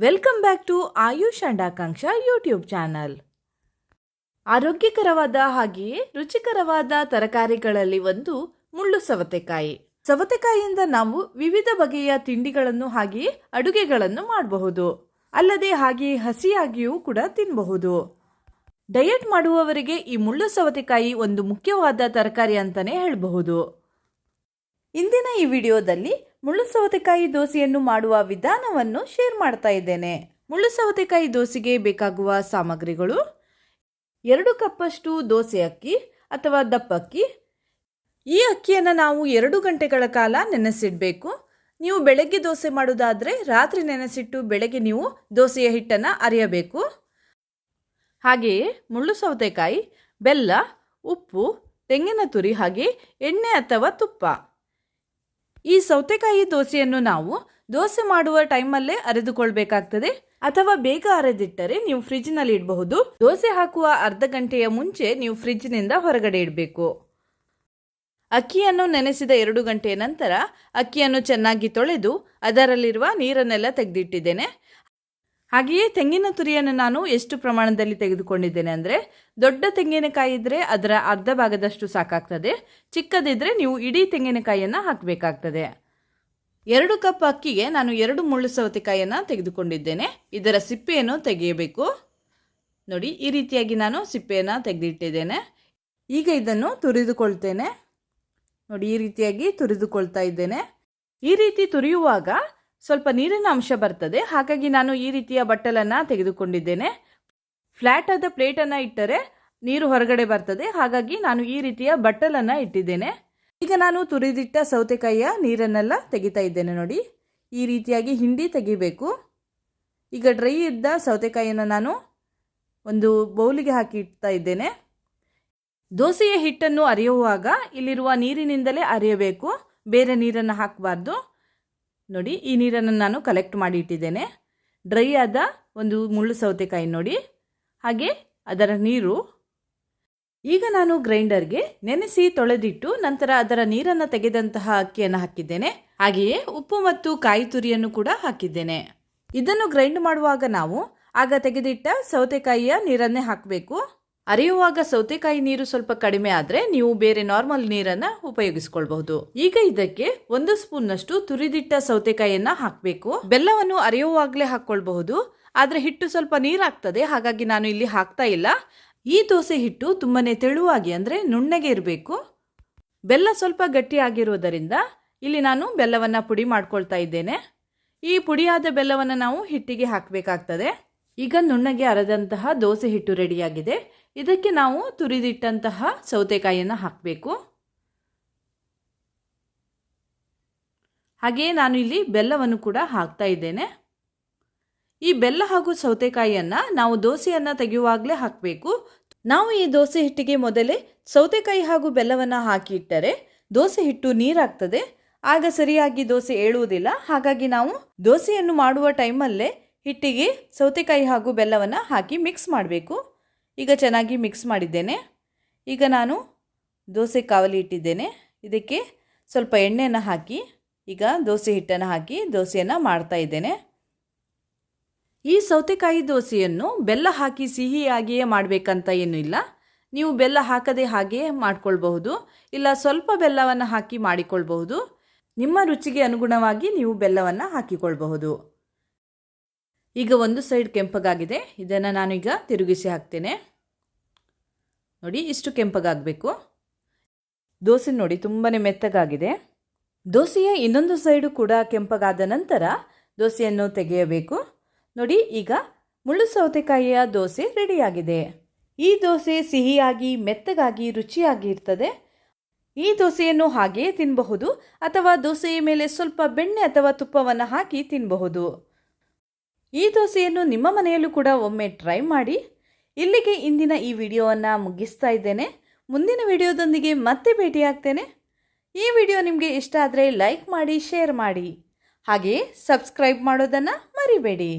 Welcome back to Ayush and Akanksha YouTube channel ಆರೋಗ್ಯಕರವಾದ ಹಾಗೆಯೇ ರುಚಿಕರವಾದ ತರಕಾರಿಗಳಲ್ಲಿ ಒಂದು ಮುಳ್ಳು ಸವತೆಕಾಯಿ. ಸವತೆಕಾಯಿಯಿಂದ ನಾವು ವಿವಿಧ ಬಗೆಯ ತಿಂಡಿಗಳನ್ನು ಹಾಗೆಯೇ ಅಡುಗೆಗಳನ್ನು ಮಾಡಬಹುದು. ಅಲ್ಲದೆ ಹಾಗೆ ಹಸಿಯಾಗಿಯೂ ಕೂಡ ತಿನ್ನಬಹುದು ಡಯಟ್ ಮಾಡುವವರಿಗೆ ಈ ಮುಳ್ಳು ಸವತೆಕಾಯಿ ಒಂದು ಮುಖ್ಯವಾದ ತರಕಾರಿ ಅಂತಾನೆ ಹೇಳಬಹುದು. ಇಂದಿನ ಈ ವಿಡಿಯೋದಲ್ಲಿ ಮುಳ್ಳು ಸೌತೆಕಾಯಿ ದೋಸೆಯನ್ನು ಮಾಡುವ ವಿಧಾನವನ್ನು ಶೇರ್ ಮಾಡ್ತಾ ಇದ್ದೇನೆ. ಮುಳ್ಳು ಸೌತೆಕಾಯಿ ದೋಸೆಗೆ ಬೇಕಾಗುವ ಸಾಮಗ್ರಿಗಳು ಎರಡು ಕಪ್ಪಷ್ಟು ದೋಸೆ ಅಕ್ಕಿ ಅಥವಾ ದಪ್ಪ ಅಕ್ಕಿ. ಈ ಅಕ್ಕಿಯನ್ನು ನಾವು ಎರಡು ಗಂಟೆಗಳ ಕಾಲ ನೆನೆಸಿಡಬೇಕು. ನೀವು ಬೆಳಗ್ಗೆ ದೋಸೆ ಮಾಡೋದಾದರೆ ರಾತ್ರಿ ನೆನೆಸಿಟ್ಟು ಬೆಳಗ್ಗೆ ನೀವು ದೋಸೆಯ ಹಿಟ್ಟನ್ನು ಅರಿಯಬೇಕು. ಹಾಗೆಯೇ ಮುಳ್ಳು ಸೌತೆಕಾಯಿ, ಬೆಲ್ಲ, ಉಪ್ಪು, ತೆಂಗಿನ ತುರಿ ಹಾಗೆ ಎಣ್ಣೆ ಅಥವಾ ತುಪ್ಪ. ಈ ಸೌತೆಕಾಯಿ ದೋಸೆಯನ್ನು ನಾವು ದೋಸೆ ಮಾಡುವ ಟೈಮಲ್ಲೇ ಅರೆದುಕೊಳ್ಬೇಕಾಗ್ತದೆ. ಅಥವಾ ಬೇಗ ಅರೆದಿಟ್ಟರೆ ನೀವು ಫ್ರಿಜ್ನಲ್ಲಿ ಇಡಬಹುದು. ದೋಸೆ ಹಾಕುವ ಅರ್ಧ ಗಂಟೆಯ ಮುಂಚೆ ನೀವು ಫ್ರಿಜ್ನಿಂದ ಹೊರಗಡೆ ಇಡಬೇಕು. ಅಕ್ಕಿಯನ್ನು ನೆನೆಸಿದ ಎರಡು ಗಂಟೆಯ ನಂತರ ಅಕ್ಕಿಯನ್ನು ಚೆನ್ನಾಗಿ ತೊಳೆದು ಅದರಲ್ಲಿರುವ ನೀರನ್ನೆಲ್ಲ ತೆಗೆದಿಟ್ಟಿದ್ದೇನೆ. ಹಾಗೆಯೇ ತೆಂಗಿನ ತುರಿಯನ್ನು ನಾನು ಎಷ್ಟು ಪ್ರಮಾಣದಲ್ಲಿ ತೆಗೆದುಕೊಂಡಿದ್ದೇನೆ ಅಂದರೆ, ದೊಡ್ಡ ತೆಂಗಿನಕಾಯಿ ಇದ್ದರೆ ಅದರ ಅರ್ಧ ಭಾಗದಷ್ಟು ಸಾಕಾಗ್ತದೆ ಚಿಕ್ಕದಿದ್ದರೆ ನೀವು ಇಡೀ ತೆಂಗಿನಕಾಯಿಯನ್ನು ಹಾಕಬೇಕಾಗ್ತದೆ. ಎರಡು ಕಪ್ ಅಕ್ಕಿಗೆ ನಾನು ಎರಡು ಮುಳ್ಳು ಸವತೆಕಾಯಿಯನ್ನು ತೆಗೆದುಕೊಂಡಿದ್ದೇನೆ. ಇದರ ಸಿಪ್ಪೆಯನ್ನು ತೆಗೆಯಬೇಕು. ನೋಡಿ, ಈ ರೀತಿಯಾಗಿ ನಾನು ಸಿಪ್ಪೆಯನ್ನು ತೆಗೆದಿಟ್ಟಿದ್ದೇನೆ. ಈಗ ಇದನ್ನು ತುರಿದುಕೊಳ್ತೇನೆ. ನೋಡಿ, ಈ ರೀತಿಯಾಗಿ ತುರಿದುಕೊಳ್ತಾ ಇದ್ದೇನೆ. ಈ ರೀತಿ ತುರಿಯುವಾಗ ಸ್ವಲ್ಪ ನೀರಿನ ಅಂಶ ಬರ್ತದೆ. ಹಾಗಾಗಿ ನಾನು ಈ ರೀತಿಯ ಬಟ್ಟಲನ್ನು ತೆಗೆದುಕೊಂಡಿದ್ದೇನೆ. ಫ್ಲ್ಯಾಟ್ ಆದ ಪ್ಲೇಟನ್ನು ಇಟ್ಟರೆ ನೀರು ಹೊರಗಡೆ ಬರ್ತದೆ. ಹಾಗಾಗಿ ನಾನು ಈ ರೀತಿಯ ಬಟ್ಟಲನ್ನು ಇಟ್ಟಿದ್ದೇನೆ. ಈಗ ನಾನು ತುರಿದಿಟ್ಟ ಸೌತೆಕಾಯಿಯ ನೀರನ್ನೆಲ್ಲ ತೆಗಿತಾ ಇದ್ದೇನೆ ನೋಡಿ. ಈ ರೀತಿಯಾಗಿ ಹಿಂಡಿ ತೆಗಿಬೇಕು. ಈಗ ಡ್ರೈ ಇದ್ದ ಸೌತೆಕಾಯಿಯನ್ನು ನಾನು ಒಂದು ಬೌಲಿಗೆ ಹಾಕಿ ಇಡ್ತಾ ಇದ್ದೇನೆ. ದೋಸೆಯ ಹಿಟ್ಟನ್ನು ಅರಿಯುವಾಗ ಇಲ್ಲಿರುವ ನೀರಿನಿಂದಲೇ ಅರಿಯಬೇಕು. ಬೇರೆ ನೀರನ್ನು ಹಾಕಬಾರ್ದು. ನೋಡಿ, ಈ ನೀರನ್ನು ನಾನು ಕಲೆಕ್ಟ್ ಮಾಡಿ ಇಟ್ಟಿದ್ದೇನೆ. ಡ್ರೈ ಆದ ಒಂದು ಮುಳ್ಳು ಸೌತೆಕಾಯಿ ನೋಡಿ. ಹಾಗೆ ಅದರ ನೀರು. ಈಗ ನಾನು ಗ್ರೈಂಡರ್ಗೆ ನೆನೆಸಿ ತೊಳೆದಿಟ್ಟು ನಂತರ ಅದರ ನೀರನ್ನು ತೆಗೆದಂತಹ ಅಕ್ಕಿಯನ್ನು ಹಾಕಿದ್ದೇನೆ. ಹಾಗೆಯೇ ಉಪ್ಪು ಮತ್ತು ಕಾಯಿ ತುರಿಯನ್ನು ಕೂಡ ಹಾಕಿದ್ದೇನೆ. ಇದನ್ನು ಗ್ರೈಂಡ್ ಮಾಡುವಾಗ ನಾವು ಆಗ ತೆಗೆದಿಟ್ಟ ಸೌತೆಕಾಯಿಯ ನೀರನ್ನೇ ಹಾಕಬೇಕು. ಅರಿಯುವಾಗ ಸೌತೆಕಾಯಿ ನೀರು ಸ್ವಲ್ಪ ಕಡಿಮೆ ಆದರೆ ನೀವು ಬೇರೆ ನಾರ್ಮಲ್ ನೀರನ್ನು ಉಪಯೋಗಿಸ್ಕೊಳ್ಬಹುದು. ಈಗ ಇದಕ್ಕೆ ಒಂದು ಸ್ಪೂನ್ನಷ್ಟು ತುರಿದಿಟ್ಟ ಸೌತೆಕಾಯಿಯನ್ನ ಹಾಕಬೇಕು. ಬೆಲ್ಲವನ್ನು ಅರಿಯುವಾಗಲೇ ಹಾಕ್ಕೊಳ್ಬಹುದು. ಆದರೆ ಹಿಟ್ಟು ಸ್ವಲ್ಪ ನೀರಾಗ್ತದೆ, ಹಾಗಾಗಿ ನಾನು ಇಲ್ಲಿ ಹಾಕ್ತಾ ಇಲ್ಲ. ಈ ದೋಸೆ ಹಿಟ್ಟು ತುಂಬಾನೇ ತೆಳುವಾಗಿ ಅಂದರೆ ನುಣ್ಣಗೆ ಇರಬೇಕು. ಬೆಲ್ಲ ಸ್ವಲ್ಪ ಗಟ್ಟಿಯಾಗಿರುವುದರಿಂದ ಇಲ್ಲಿ ನಾನು ಬೆಲ್ಲವನ್ನು ಪುಡಿ ಮಾಡ್ಕೊಳ್ತಾ ಇದ್ದೇನೆ. ಈ ಪುಡಿಯಾದ ಬೆಲ್ಲವನ್ನು ನಾವು ಹಿಟ್ಟಿಗೆ ಹಾಕಬೇಕಾಗ್ತದೆ. ಈಗ ನುಣ್ಣಗೆ ಅರದಂತಹ ದೋಸೆ ಹಿಟ್ಟು ರೆಡಿಯಾಗಿದೆ. ಇದಕ್ಕೆ ನಾವು ತುರಿದಿಟ್ಟಂತಹ ಸೌತೆಕಾಯಿಯನ್ನು ಹಾಕಬೇಕು. ಹಾಗೆಯೇ ನಾನು ಇಲ್ಲಿ ಬೆಲ್ಲವನ್ನು ಕೂಡ ಹಾಕ್ತಾ ಇದ್ದೇನೆ. ಈ ಬೆಲ್ಲ ಹಾಗೂ ಸೌತೆಕಾಯಿಯನ್ನು ನಾವು ದೋಸೆಯನ್ನು ತೆಗೆಯುವಾಗಲೇ ಹಾಕಬೇಕು. ನಾವು ಈ ದೋಸೆ ಹಿಟ್ಟಿಗೆ ಮೊದಲೇ ಸೌತೆಕಾಯಿ ಹಾಗೂ ಬೆಲ್ಲವನ್ನು ಹಾಕಿ ಇಟ್ಟರೆ ದೋಸೆ ಹಿಟ್ಟು ನೀರಾಗ್ತದೆ. ಆಗ ಸರಿಯಾಗಿ ದೋಸೆ ಏಳುವುದಿಲ್ಲ. ಹಾಗಾಗಿ ನಾವು ದೋಸೆಯನ್ನು ಮಾಡುವ ಟೈಮಲ್ಲೇ ಹಿಟ್ಟಿಗೆ ಸೌತೆಕಾಯಿ ಹಾಗೂ ಬೆಲ್ಲವನ್ನು ಹಾಕಿ ಮಿಕ್ಸ್ ಮಾಡಬೇಕು. ಈಗ ಚೆನ್ನಾಗಿ ಮಿಕ್ಸ್ ಮಾಡಿದ್ದೇನೆ. ಈಗ ನಾನು ದೋಸೆ ಕಾವಲಿ ಇಟ್ಟಿದ್ದೇನೆ. ಇದಕ್ಕೆ ಸ್ವಲ್ಪ ಎಣ್ಣೆಯನ್ನು ಹಾಕಿ, ಈಗ ದೋಸೆ ಹಿಟ್ಟನ್ನು ಹಾಕಿ ದೋಸೆಯನ್ನು ಮಾಡ್ತಾ ಇದ್ದೇನೆ. ಈ ಸೌತೆಕಾಯಿ ದೋಸೆಯನ್ನು ಬೆಲ್ಲ ಹಾಕಿ ಸಿಹಿಯಾಗಿಯೇ ಮಾಡಬೇಕಂತ ಏನೂ ಇಲ್ಲ. ನೀವು ಬೆಲ್ಲ ಹಾಕದೆ ಹಾಗೆಯೇ ಮಾಡಿಕೊಳ್ಬಹುದು. ಇಲ್ಲ ಸ್ವಲ್ಪ ಬೆಲ್ಲವನ್ನು ಹಾಕಿ ಮಾಡಿಕೊಳ್ಬಹುದು. ನಿಮ್ಮ ರುಚಿಗೆ ಅನುಗುಣವಾಗಿ ನೀವು ಬೆಲ್ಲವನ್ನು ಹಾಕಿಕೊಳ್ಬಹುದು. ಈಗ ಒಂದು ಸೈಡ್ ಕೆಂಪಗಾಗಿದೆ. ಇದನ್ನು ನಾನೀಗ ತಿರುಗಿಸಿ ಹಾಕ್ತೇನೆ. ನೋಡಿ, ಇಷ್ಟು ಕೆಂಪಗಾಗಬೇಕು. ದೋಸೆ ನೋಡಿ ತುಂಬಾ ಮೆತ್ತಗಾಗಿದೆ. ದೋಸೆಯ ಇನ್ನೊಂದು ಸೈಡು ಕೂಡ ಕೆಂಪಗಾದ ನಂತರ ದೋಸೆಯನ್ನು ತೆಗೆಯಬೇಕು. ನೋಡಿ, ಈಗ ಮುಳ್ಳು ಸೌತೆಕಾಯಿಯ ದೋಸೆ ರೆಡಿಯಾಗಿದೆ. ಈ ದೋಸೆ ಸಿಹಿಯಾಗಿ, ಮೆತ್ತಗಾಗಿ, ರುಚಿಯಾಗಿ ಇರ್ತದೆ. ಈ ದೋಸೆಯನ್ನು ಹಾಗೆಯೇ ತಿನ್ನಬಹುದು ಅಥವಾ ದೋಸೆಯ ಮೇಲೆ ಸ್ವಲ್ಪ ಬೆಣ್ಣೆ ಅಥವಾ ತುಪ್ಪವನ್ನು ಹಾಕಿ ತಿನ್ನಬಹುದು ಈ ದೋಸೆಯನ್ನು ನಿಮ್ಮ ಮನೆಯಲ್ಲೂ ಕೂಡ ಒಮ್ಮೆ ಟ್ರೈ ಮಾಡಿ. ಇಲ್ಲಿಗೆ ಇಂದಿನ ಈ ವಿಡಿಯೋವನ್ನು ಮುಗಿಸ್ತಾ ಇದ್ದೇನೆ. ಮುಂದಿನ ವಿಡಿಯೋದೊಂದಿಗೆ ಮತ್ತೆ ಭೇಟಿಯಾಗ್ತೇನೆ. ಈ ವಿಡಿಯೋ ನಿಮಗೆ ಇಷ್ಟ ಆದರೆ ಲೈಕ್ ಮಾಡಿ, ಶೇರ್ ಮಾಡಿ. ಹಾಗೆಯೇ ಸಬ್ಸ್ಕ್ರೈಬ್ ಮಾಡೋದನ್ನು ಮರಿಬೇಡಿ.